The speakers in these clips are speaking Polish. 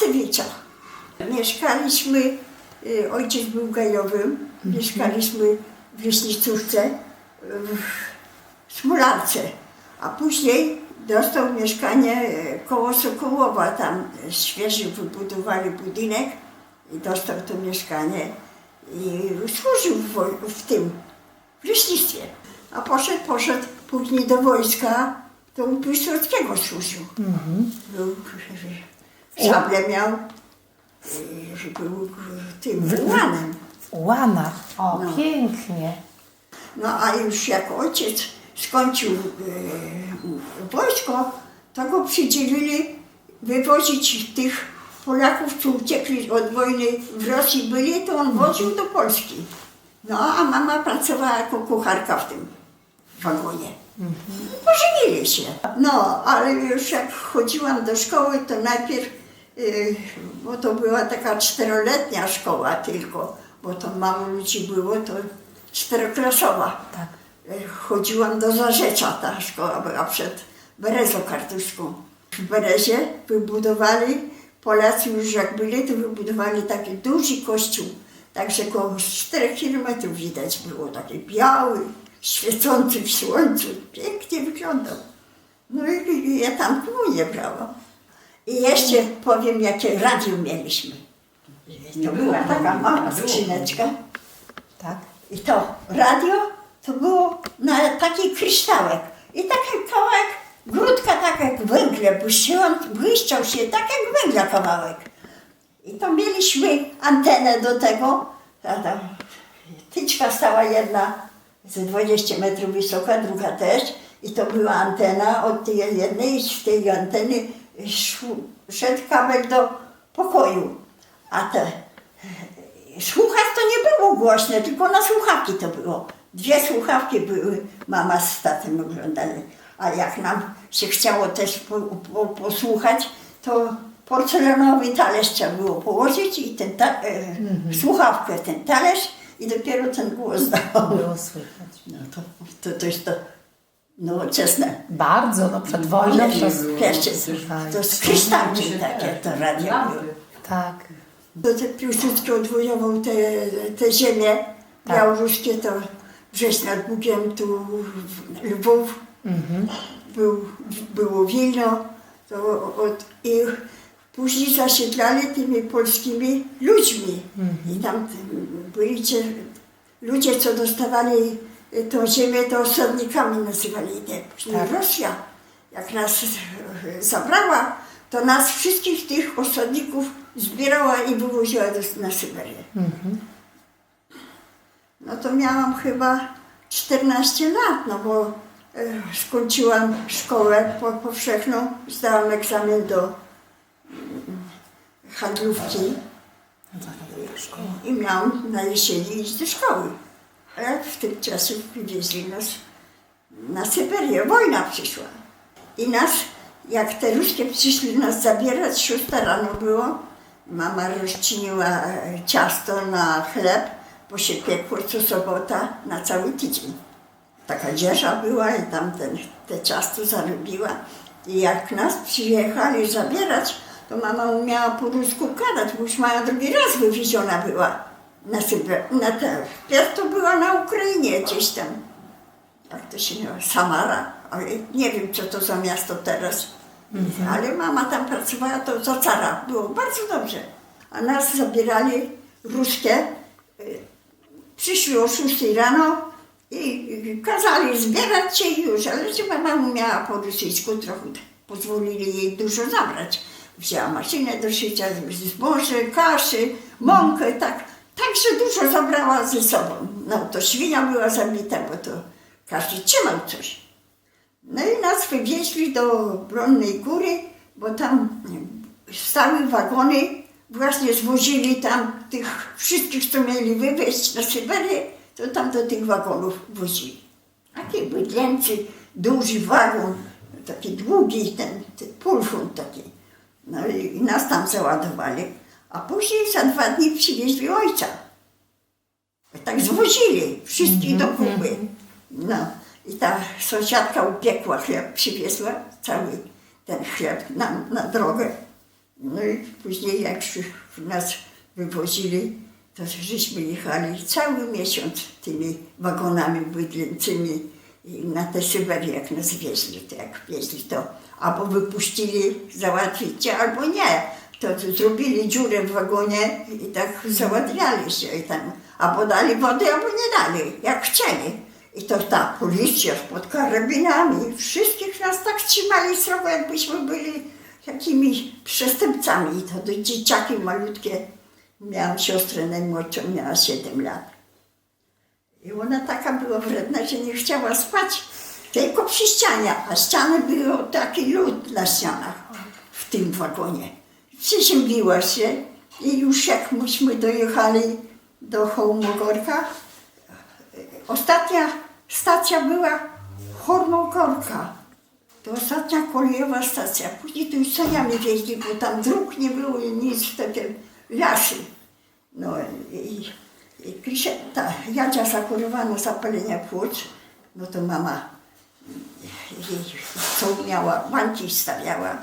Wacewiczach. Mieszkaliśmy, y, ojciec był gajowym, mieszkaliśmy w Leśnicówce, w Smularce, a później dostał mieszkanie y, koło Sokołowa, tam świeży wybudowali budynek i dostał to mieszkanie i służył w, w tym, w leśnictwie. A poszedł, poszedł później do wojska, to u Piłsudskiego służył. Był, szable miał, y, był tym wyłanem. Łana. O, No. pięknie. No a już jak ojciec skończył y, wojsko, to go przydzielili wywozić tych Polaków, co uciekli od wojny w Rosji byli, to on woził do Polski. No a mama pracowała jako kucharka w tym wagonie. Pożenili się. No, ale już jak chodziłam do szkoły, to najpierw, y, bo to była taka czteroletnia szkoła tylko, bo to mało ludzi było, to czteroklasowa. Tak. Y, Chodziłam do Zarzecza, ta szkoła była przed Berezą Kartuską. W Berezie wybudowali, Polacy już jak byli, to wybudowali taki duży kościół, także około 4 kilometrów widać było, taki biały, świecący w słońcu, pięknie wyglądał. No i, ja tam komunię brałam. I jeszcze powiem, jakie radio mieliśmy. To była taka mała skrzyneczka. Tak. I to radio to było na taki kryształek. I taki kawałek, grudka tak jak węgle, błyszczał, błyszczał się tak jak węgla kawałek. I to mieliśmy antenę do tego. A tam tyczka stała jedna ze 20 metrów wysoka, druga też. I to była antena od tej jednej, i z tej anteny szedł kabel do pokoju. A te Słuchać to nie było głośne, tylko na słuchawki to było. Dwie słuchawki były, mama z tatem oglądali. A jak nam się chciało też po, po, posłuchać, to porcelanowy talerz trzeba było położyć i ten ta, e, słuchawkę w ten talerz i dopiero ten głos dawał. Było słychać. No to, to, to jest to nowoczesne. Bardzo, no przed wojną to... Pierwsze, to z kryształkiem takie to radio. Tak. To te Piłsudski odwojował te, te ziemie Tak. białoruskie, to Brześć nad Bugiem, tu w- Lwów, był, było Wilno, to od, i później zasiedlali tymi polskimi ludźmi. I tam byli ci ludzie, co dostawali tą ziemię, to osadnikami nazywali. Nie? Później Tak. Rosja, jak nas e, zabrała, to nas wszystkich tych osadników zbierała i wywoziła do, na Syberię. No to miałam chyba 14 lat, no bo e, skończyłam szkołę po, powszechną, zdałam egzamin do mm, handlówki i miałam na jesieni iść do szkoły. Ale w tym czasie wywieźli nas na Syberię, wojna przyszła. I nas, jak te ruskie przyszli nas zabierać, szósta rano było, mama rozczyniła e, ciasto na chleb, bo się piekło co sobota na cały tydzień. Taka dzierża była i tam ten, te ciasto zarobiła. I jak nas przyjechali zabierać, to mama umiała po rusku gadać, bo już moja drugi raz wywieziona była na Syber, na te, wpierw to była na Ukrainie gdzieś tam jak to się nazywa, Samara, ale nie wiem co to za miasto teraz. Ale mama tam pracowała, to za cara było bardzo dobrze. A nas zabierali ruskie, y, przyszli o 6 rano i kazali zbierać się już, ale że mama umiała po rosyjsku trochę, pozwolili jej dużo zabrać. Wzięła maszynę do szycia, zboże, kaszy, mąkę, tak, także dużo zabrała ze sobą. No to świnia była zabita, bo to każdy trzymał coś. No i nas wywieźli do Bronnej Góry, bo tam stały wagony, właśnie zwozili tam tych wszystkich, co mieli wywieźć na Syberię, to tam do tych wagonów wozili. Taki bydlęcy, duży wagon, taki długi, ten, ten pulfun taki. No i nas tam załadowali, a później za dwa dni przywieźli ojca. Tak zwozili wszystkich do kupy. No i ta sąsiadka upiekła chleb, przywiezła cały ten chleb nam na drogę. No i później jak nas wywozili, to żeśmy jechali cały miesiąc tymi wagonami bydlęcymi na tę Syberię jak nas wieźli, to jak wieźli to albo wypuścili załatwić cię, albo nie. To zrobili dziurę w wagonie i tak załatwiali się i tam albo dali wody, albo nie dali, jak chcieli. I to ta policja pod karabinami, wszystkich nas tak trzymali srogo, jakbyśmy byli jakimiś przestępcami. I to dzieciaki malutkie. Miałam siostrę najmłodszą, miała 7 lat. I ona taka była wredna, że nie chciała spać tylko przy ścianie, a ściany były taki lód na ścianach w tym wagonie. Przeziębiła się i już jak myśmy dojechali do Hołmogorka, ostatnia stacja była Hormogorka. To ostatnia kolejowa stacja. Później tu już saniami wieźli, bo tam dróg nie było i nic, takie lasy. No i, i Krysia, ta Jadzia zachorowała na zapalenie płuc, no to mama jej co miała, wanki stawiała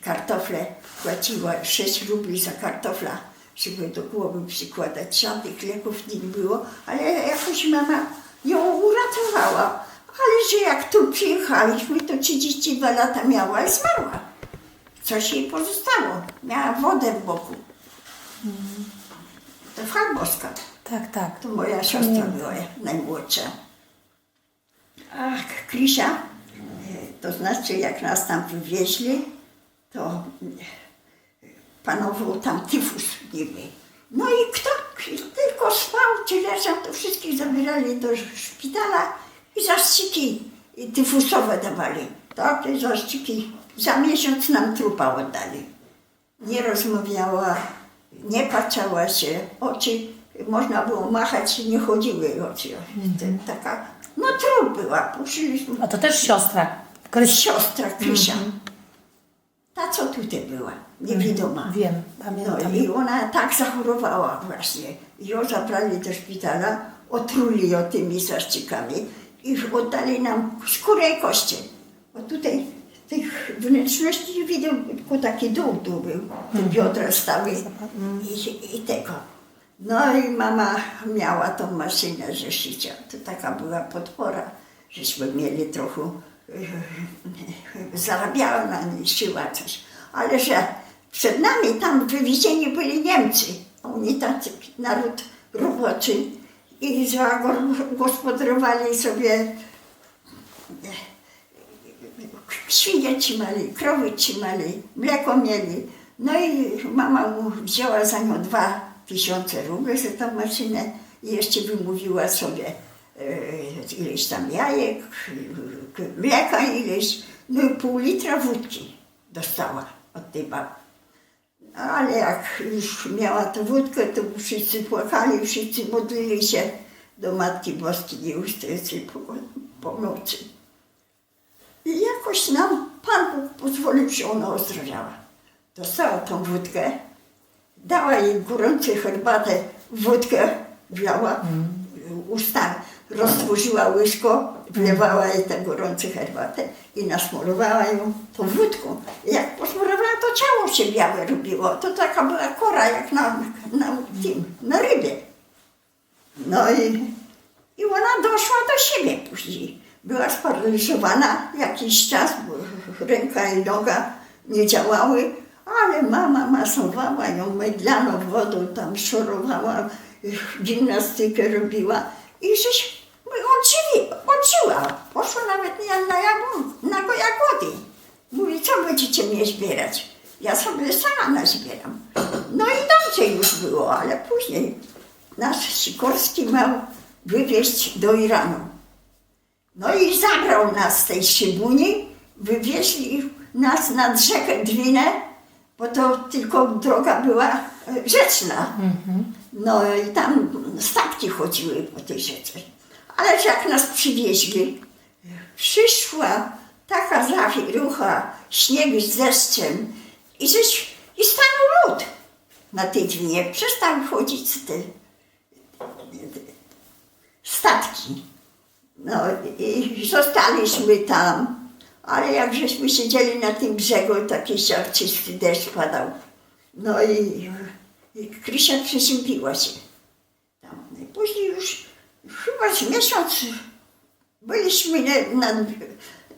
kartofle płaciła 6 rubli za kartofla, żeby do głowy przykładać. Żadnych leków nie było, ale jakoś mama ją uratowała. Ale że jak tu przyjechaliśmy, to 32 lata miała i zmarła. Coś jej pozostało. Miała wodę w boku. To Falboska. Tak, tak. To moja siostra była najmłodsza. Ach, Krysia, e, to znaczy jak nas tam wywieźli, to e, panował tam tyfus niby. No i kto tylko spał czy leżał, to wszystkich zabierali do szpitala i zaszczyki tyfusowe dawali. Takie zaszczyki. Za miesiąc nam trupa oddali. Nie rozmawiała, nie patrzała się, oczy, można było machać, nie chodziły oczy. To Taka, no trup była, poszliśmy. A to też siostra. Kryś... Siostra Krysia. Ta, co tutaj była, niewidoma. Wiem, No pamiętam. i ona tak zachorowała właśnie. Ją zabrali do szpitala, otruli ją tymi zaszczykami i oddali nam skórę i koście. Bo tutaj tych wnętrzności nie widział, tylko taki dół tu był, te biodra stały i, i tego. No i mama miała tą maszynę ze szycia. To taka była podpora, żeśmy mieli trochę, zarabiała na niej, szyła coś. Ale że przed nami tam wywiezieni byli Niemcy. Oni tacy naród roboczy i zagospodarowali sobie świnie trzymali, krowy trzymali, mleko mieli. No i mama mu wzięła za nią dwa tysiące rubli za tą maszynę i jeszcze wymówiła sobie ileś tam jajek, k- mleka ileś, no i pół litra wódki dostała od tej baby. No, ale jak już miała tę wódkę, to wszyscy płakali, wszyscy modlili się do Matki Boskiej Nieustającej Pomocy. I jakoś nam Pan Bóg pozwolił, że ona ozdrowiała. Dostała tą wódkę, dała jej gorącą herbatę, wódkę wlała, usta roztworzyła łyżko, wlewała jej tę gorącą herbatę i nasmarowała ją tą wódką. Jak posmarowała, to ciało się białe robiło. To taka była kora jak na, na, tym, na rybie. No i, i ona doszła do siebie później. Była sparaliżowana jakiś czas, bo ręka i noga nie działały, ale mama masowała ją mydlaną wodą, tam szorowała, gimnastykę robiła i żeś odżyła. Poszła nawet nie na, jagód, na go jagody. Mówi, co będziecie mnie zbierać? Ja sobie sama nazbieram. No i dobrze już było, ale później nasz Sikorski miał wywieźć do Iranu. No i zabrał nas z tej Szybuni, wywieźli nas nad rzekę Dwinę, bo to tylko droga była e, rzeczna. No i tam statki chodziły po tej rzece. Ale jak nas przywieźli, przyszła taka zawierucha, śnieg z deszczem i, żeś, i stanął lód na tej dwinie. Przestały chodzić te statki. No i zostaliśmy tam, ale jak żeśmy siedzieli na tym brzegu, taki siarczysty deszcz padał. No i, i Krysia się. Tam. No i później już chyba miesiąc byliśmy na,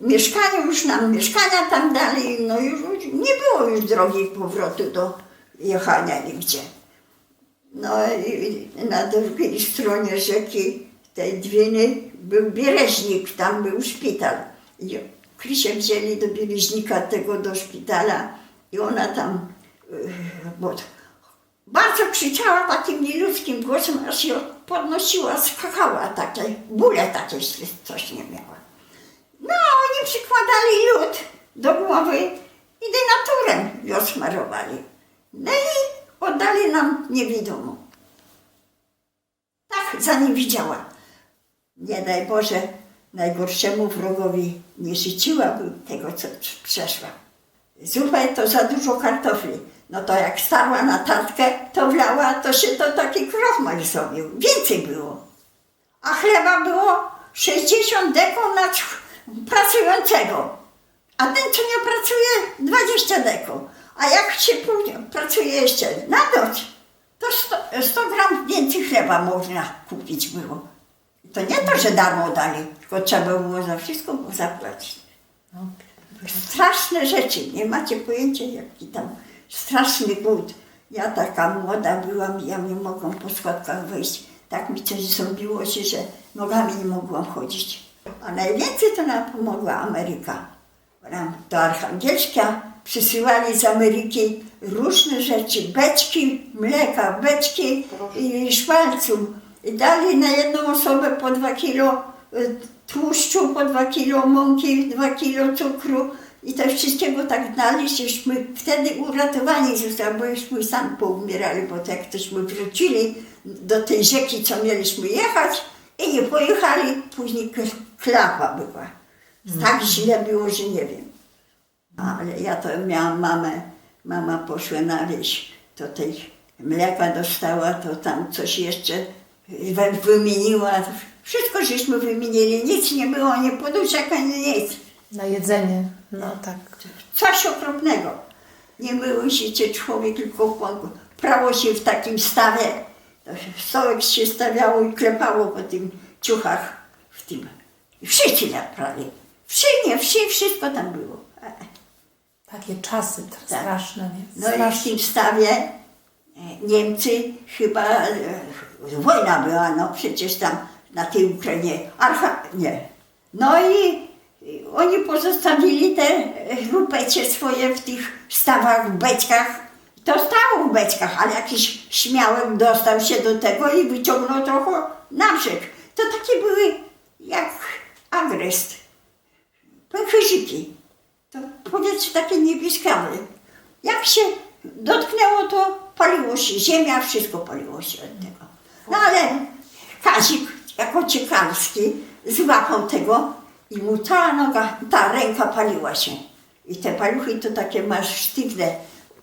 mieszkaniu, już nam mieszkania tam dali, no już nie było już drogi powrotu do jechania nigdzie. No i na drugiej stronie rzeki, tej Dwiny, był Biereźnik, tam był szpital. I Krysię wzięli do Bieleźnika tego do szpitala i ona tam, yy, bo bardzo krzyczała takim nieludzkim głosem, aż się podnosiła, skakała takie, bóle takie, coś nie miała. No, oni przykładali lód do głowy i denaturem smarowali. No i oddali nam niewidomą. Tak za nie widziała. Nie daj Boże, najgorszemu wrogowi nie życzyłabym tego, co przeszła. Zupę to za dużo kartofli. No to jak stała na tatkę, to wlała, to się to taki krochmal zrobił. Więcej było. A chleba było 60 deko na pracującego. A ten, co nie pracuje, 20 deko. A jak się później pracuje jeszcze na noc, to 100, 100 gram więcej chleba można kupić było. To nie to, że darmo dali, tylko trzeba było za wszystko zapłacić. Straszne rzeczy, nie macie pojęcia jaki tam straszny głód. Ja taka młoda byłam, ja nie mogłam po schodkach wejść. Tak mi coś zrobiło się, że nogami nie mogłam chodzić. A najwięcej to nam pomogła Ameryka. Nam do Archangelska przysyłali z Ameryki różne rzeczy, beczki mleka, beczki i szmalcu. I dali na jedną osobę po dwa kilo y, tłuszczu, po dwa kilo mąki, dwa kilo cukru. I to wszystkiego tak żeśmy wtedy uratowani zostali, bo jużśmy sam poumierali, bo to jak tośmy wrócili do tej rzeki, co mieliśmy jechać i nie pojechali, później klapa była. Tak źle było, że nie wiem. Ale ja to miałam mamę, mama poszła na wieś, to tej mleka dostała, to tam coś jeszcze wy- wymieniła. Wszystko żeśmy wymienili, nic nie było, nie poduszek, ani nic. Na jedzenie. No tak. Coś okropnego. Nie mył się cię człowiek, tylko prało się w takim stawie. Stołek się stawiało i klepało po tym ciuchach w tym. I wszy ci naprali. Wszy, nie wszy, wszystko tam było. E, Takie czasy Tak. straszne, nie? No i w Straszne. tym stawie e, Niemcy chyba, e, wojna była, no przecież tam na tej Ukrainie, Archa, nie. No i oni pozostawili te e, rupecie swoje w tych stawach, beczkach. To stało w beczkach, ale jakiś śmiałek dostał się do tego i wyciągnął trochę na brzeg. To takie były jak agrest, pęcherzyki. To powietrze takie niebieskawe. Jak się dotknęło, to paliło się ziemia, wszystko paliło się od tego. No ale Kazik, jako ciekawski, złapał tego i mu ta noga, ta ręka paliła się. I te paluchy to takie masz sztywne.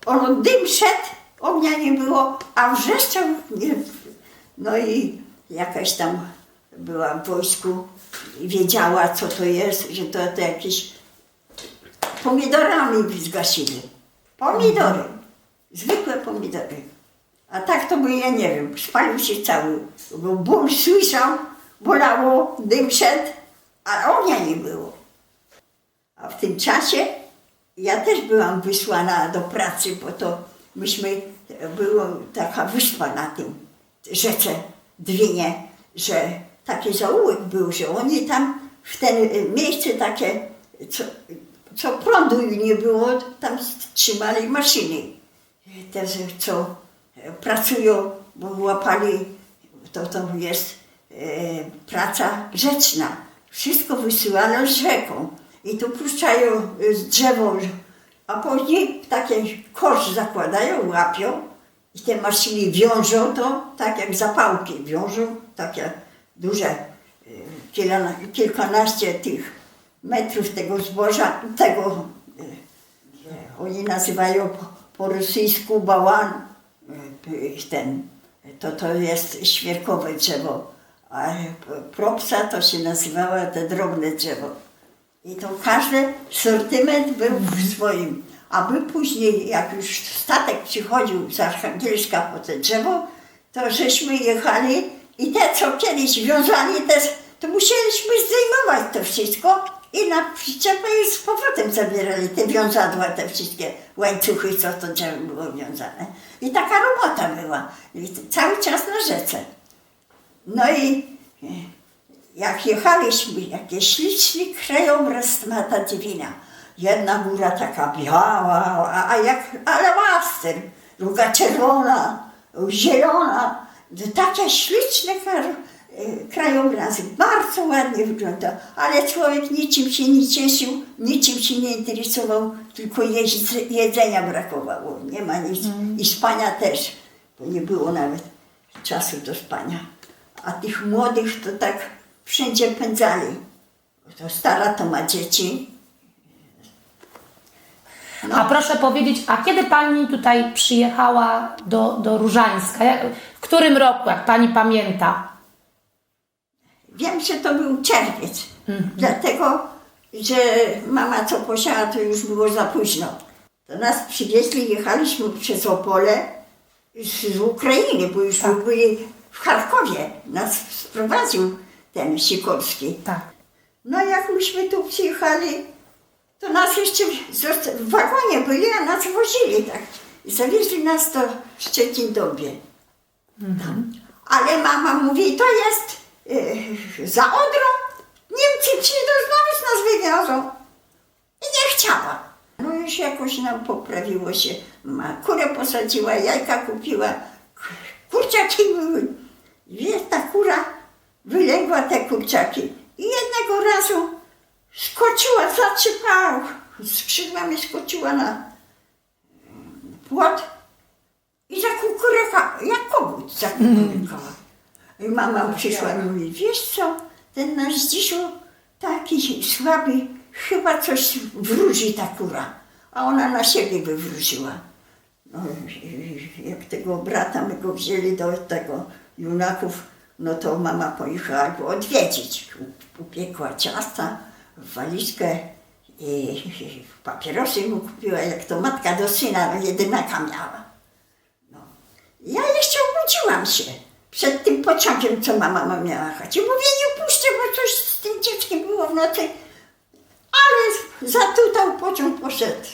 On dym szedł, ognia nie było, a wrzeszczał. Nie. No i jakaś tam była w wojsku i wiedziała, co to jest, że to, to jakieś pomidorami zgasili. Pomidory. Zwykłe pomidory. A tak to by ja nie wiem, spalił się cały. Bo ból słyszał, bolało, dym szedł, a ognia nie było. A w tym czasie ja też byłam wysłana do pracy, bo to myśmy, była taka wyspa na tym rzece Dwinie, że taki zaułek był, że oni tam w ten miejsce takie, co, co prądu nie było, tam trzymali maszyny. Te, co pracują, bo łapali, to, to jest e, praca rzeczna. Wszystko wysyłano z rzeką. I tu puszczają z drzewo, a później takie kosz zakładają, łapią i te maszyny wiążą to, tak jak zapałki wiążą, takie duże, kilka- kilkanaście tych metrów tego zboża, tego e, oni nazywają po, rosyjsku bałan, ten, to to jest świerkowe drzewo, a propsa to się nazywało te drobne drzewo. I to każdy sortyment był w swoim. aby później, jak już statek przychodził z Archangelska po te drzewo, to żeśmy jechali i te, co kiedyś wiązali, te, to musieliśmy zdejmować to wszystko i na przyczepę i z powrotem zabierali te wiązadła, te wszystkie łańcuchy, co to drzewo było wiązane. I taka robota była. I cały czas na rzece. No i e, jak jechaliśmy, jakie śliczny krajobraz Mata Dziewina. Jedna góra taka biała, a, a jak alabaster, druga czerwona, zielona. Takie śliczne e, krajobrazy, bardzo ładnie wygląda, ale człowiek niczym się nie cieszył, niczym się nie interesował, tylko jedzenia brakowało, nie ma nic. I spania też, bo nie było nawet czasu do spania. A tych młodych to tak wszędzie pędzali. To stara to ma dzieci. A proszę powiedzieć, a kiedy Pani tutaj przyjechała do, do Różańska? Jak, w którym roku, jak Pani pamięta? Wiem, że to był czerwiec, dlatego, że mama co posiała, to już było za późno. To nas przywieźli, jechaliśmy przez Opole z, z Ukrainy, bo już Tak. byli w Charkowie. Nas sprowadził ten Sikorski. Tak. No jak myśmy tu przyjechali, to nas jeszcze w wagonie byli, a nas wozili tak. I zawieźli nas do Szczecin-Dobie. Tam. Ale mama mówi, to jest yy, za Odrą, Niemcy przyjdą, znowu nas wywiozą. I nie chciała. No już jakoś nam poprawiło się. Mama kurę posadziła, jajka kupiła, kurczaki były. Wie, ta kura wylęgła te kurczaki. I jednego razu skoczyła, zatrzymała, skrzydłami skoczyła na płot i zakukuryka, jak kogut zakukurykała. I mama przyszła i mówi, wiesz co, ten nasz Dzisiu taki słaby, chyba coś wróży ta kura. A ona na siebie wywróciła. No, jak tego brata my go wzięli do tego junaków, no to mama pojechała go odwiedzić. Upiekła ciasta, walizkę i, papierosy mu kupiła, jak to matka do syna jedynaka miała. No. Ja jeszcze obudziłam się przed tym pociągiem, co mama ma miała jechać. I mówię, nie puszczę, bo coś z tym dzieckiem było w nocy. Ale zatutał pociąg, poszedł.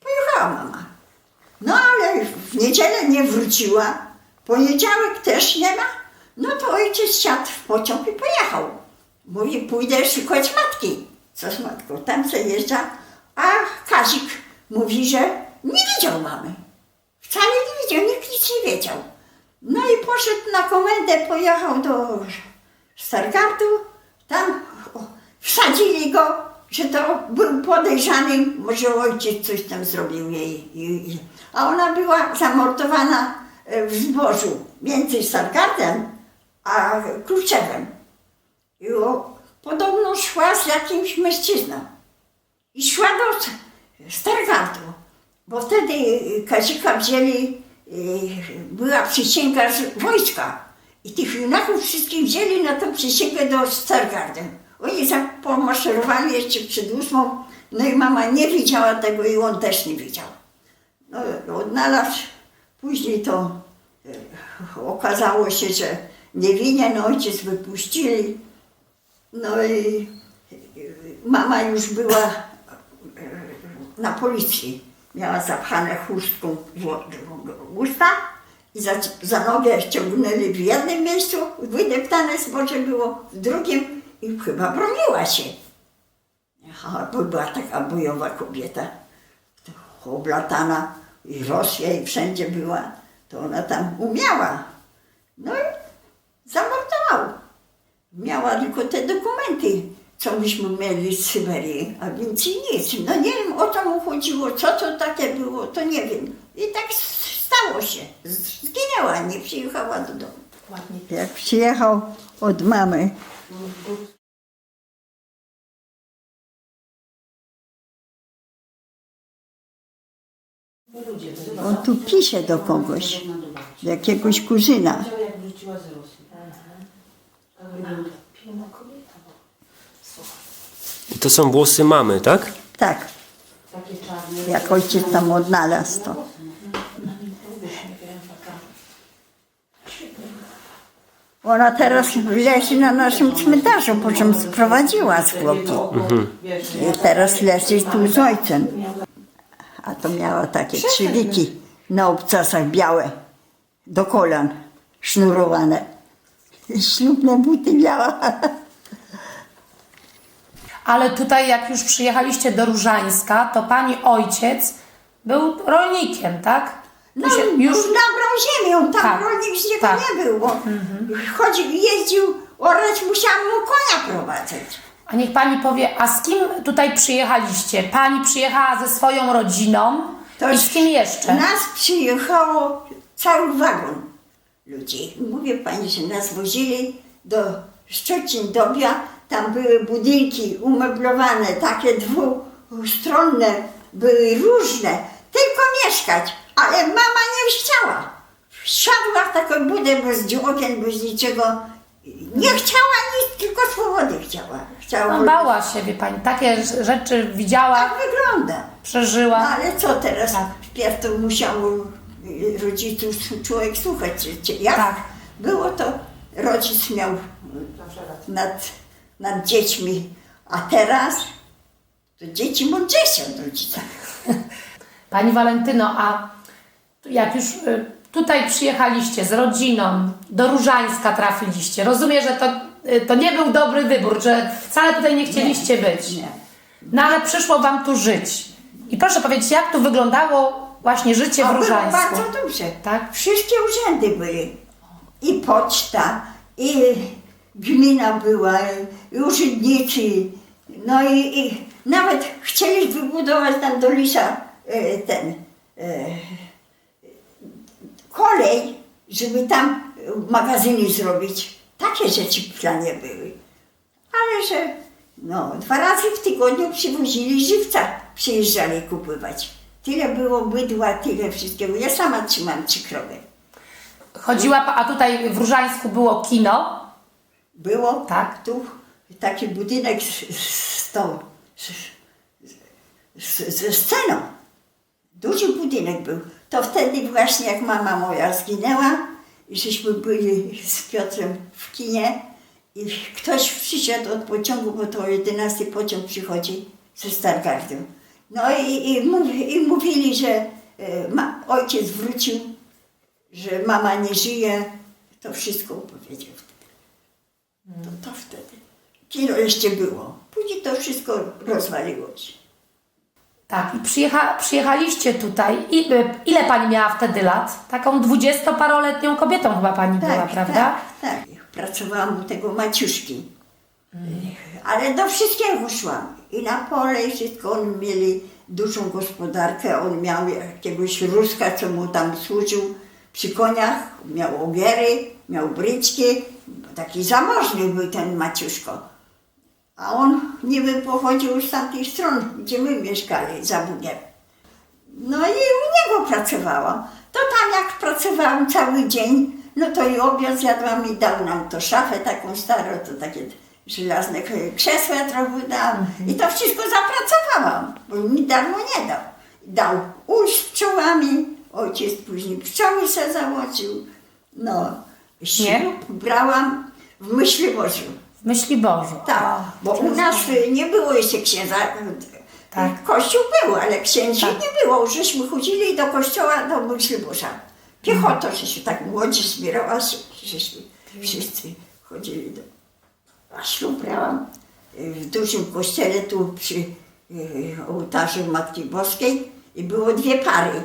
Pojechała mama. No ale w niedzielę nie wróciła, poniedziałek też nie ma. No to ojciec siadł w pociąg i pojechał. Mówi, pójdę szukać matki. Co z matką? Tam zajeżdża, a Kazik mówi, że nie widział mamy. Wcale nie widział, nikt nic nie wiedział. No i poszedł na komendę, pojechał do Stargardu, tam wsadzili go, że to był podejrzany, może ojciec coś tam zrobił jej. A ona była zamordowana w zbożu między Stargardem a Kluczewem. I podobno szła z jakimś mężczyzną. I szła do Stargardu, bo wtedy Kazika wzięli, y, była przysięga wojska. I tych junaków wszystkich wzięli na tą przysięgę do Stargardem. Oni pomaszerowali jeszcze przed ósmą, no i mama nie widziała tego i on też nie widział. No, odnalazł, później to e, okazało się, że nie winien, ojciec wypuścili. No i e, mama już była e, na policji. Miała zapchane chustką w usta i za, za nogę ściągnęli w jednym miejscu, wydeptane zboże było w drugim i chyba broniła się. Aha, była taka bojowa kobieta, oblatana i Rosja i wszędzie była, to ona tam umiała. No i zamordował. Miała tylko te dokumenty, co myśmy mieli z Syberii, a więcej nic. No nie wiem, o co mu chodziło, co to takie było, to nie wiem. I tak stało się. Zginęła, nie przyjechała do domu. Jak przyjechał od mamy, on tu pisze do kogoś, do jakiegoś z. Piękna kobieta. To są włosy mamy, tak? Tak. Jak ojciec tam odnalazł to. Ona teraz leży na naszym cmentarzu, po czym sprowadziła zwłoki. I teraz leży tu z ojcem. A to miała takie trzywiki na obcasach białe, do kolan, sznurowane. Ślubne buty miała. Ale tutaj, jak już przyjechaliście do Różańska, to pani ojciec był rolnikiem, tak? Tu No, się już nabrał ziemią, tam Tak, rolnik z niego tak. nie było. Chodził, jeździł, orać musiałam mu konia prowadzać. A niech pani powie, a z kim tutaj przyjechaliście? Pani przyjechała ze swoją rodziną i z kim jeszcze? Nas przyjechało cały wagon ludzi. Mówię pani, że nas wozili do Szczecin, Dobia. Tam były budynki umeblowane, takie dwustronne, były różne. Tylko mieszkać, ale mama nie chciała. Wsiadła w taką budę bez okien, bez niczego. Nie chciała nic, tylko swobody chciała. chciała No, bała się, wie pani, takie rz- rzeczy widziała, tak wygląda. No przeżyła. ale co teraz? Tak. Wpierw to musiał y, rodziców człowiek słuchać. czy- czy Jak Tak. było to, rodzic miał nad, nad dziećmi, a teraz to dzieci mądrzejsze od rodzica. Pani Walentyno, a jak już y, tutaj przyjechaliście z rodziną, do Różańska trafiliście, rozumiem, że to, y, to nie był dobry wybór, że wcale tutaj nie chcieliście być. Nie. No ale przyszło wam tu żyć. I proszę powiedzieć, jak tu wyglądało właśnie życie w A było Różańsku? bardzo dobrze. Tak? Wszystkie urzędy były. I poczta, i gmina była, i urzędnicy. No i, i nawet chcieli wybudować tam do Lisa e, ten e, kolej, żeby tam magazyny zrobić. Takie rzeczy w planie były. Ale że no, dwa razy w tygodniu przywozili żywca, przyjeżdżali kupować. Tyle było bydła, tyle wszystkiego. Ja sama trzymam trzy krowy. Chodziła, a tutaj w Różańsku było kino. Było Tak. tu taki budynek z, z tą, z, z, ze sceną. Duży budynek był. To wtedy właśnie jak mama moja zginęła i żeśmy byli z Piotrem w kinie i ktoś przyszedł od pociągu, bo to o 11 pociąg przychodzi ze Stargardu. No i, i, i mówili, że e, ma, ojciec wrócił, że mama nie żyje. To wszystko opowiedział wtedy. To, to wtedy. Kino jeszcze było. Później to wszystko rozwaliło się. Tak, i przyjecha, przyjechaliście tutaj. I, y, ile pani miała wtedy lat? Taką dwudziestoparoletnią kobietą chyba pani była, prawda? Tak, tak. Pracowałam u tego Maciuszki. Ale do wszystkiego szłam. I na pole, i wszystko. Oni mieli dużą gospodarkę. On miał jakiegoś Ruska, co mu tam służył przy koniach. Miał ogiery, miał bryczki. Taki zamożny był ten Maciuszko. A on niby pochodził z tamtych stron, gdzie my mieszkali, za Bugiem. No i u niego pracowałam. To tam jak pracowałam cały dzień, no to i obiad zjadłam i dał nam to szafę taką starą, to takie żelazne krzesła trochę dał. I to wszystko zapracowałam, bo mi darmo nie dał. Dał ujść z pszczołami, ojciec później pszczoły se założył. No, ślub brałam w myśli Bożu. Myśli Bożu. Tak, bo u nas y, nie było jeszcze księdza. Tak. Kościół był, ale księży Tak. nie było. Żeśmy chodzili do kościoła do myśli Boża. Piechotą, żeśmy tak młodzi zbierała żeśmy wszyscy chodzili do... A ślub brałam y, w dużym kościele tu przy y, ołtarzu Matki Boskiej i było dwie pary.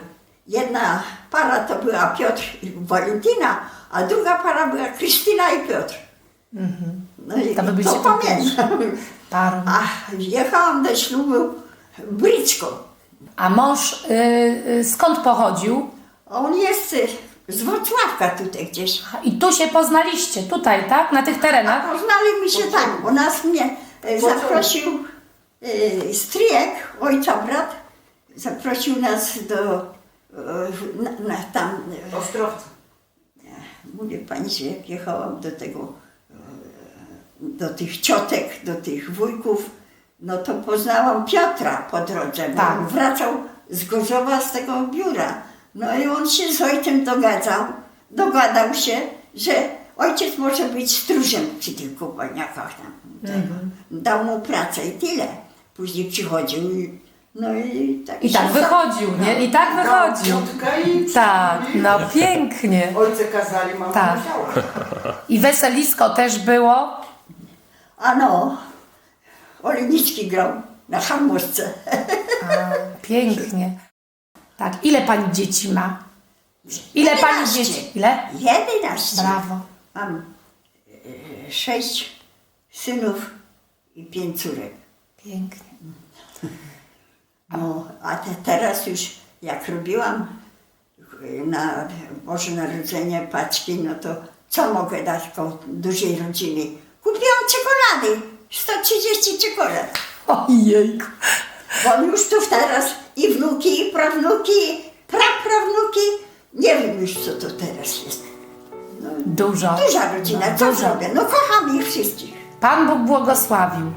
Jedna para to była Piotr i Walentyna, a druga para była Krystyna i Piotr. No i To wy to, pamiętam. Parą. A jechałam do ślubu bryczką. A mąż y, y, skąd pochodził? On jest y, z Wrocławka tutaj gdzieś. I tu się poznaliście, tutaj, tak? Na tych A terenach? poznali mi się tak, bo nas mnie e, zaprosił e, stryjek, ojca brat, zaprosił nas do e, na, na, tam, e, Ostrowca. mówię pani, że jak jechałam do tego, do tych ciotek, do tych wujków, no to poznałam Piotra po drodze, bo Tak. on wracał z Gorzowa z tego biura. No i on się z ojcem dogadzał, dogadał się, że ojciec może być stróżem przy tych kopalniakach tam. Tego. Dał mu pracę i tyle. Później przychodził i no i tak I tak za- wychodził, nie? I tak wychodził. I Tak, no pięknie. Ojce kazali, mama Tak. musiała. I weselisko też było. A no, Olenicki grał na harmoszce. A, pięknie. Tak, ile pani dzieci ma? Ile pani 11. dzieci? Ile? 11. Brawo. Mam e, sześć synów i pięć córek. Pięknie. No, a te, teraz już jak robiłam e, na Boże Narodzenie paczki, no to co mogę dać koło dużej rodziny? Kupiłam czekolady, 130 czekolad. Ojejku. Bo on już tu teraz i wnuki, i prawnuki, i praprawnuki. Nie wiem już co to teraz jest. No, Dużo. duża rodzina, co Dużo. zrobię? No kocham ich wszystkich. Pan Bóg błogosławił.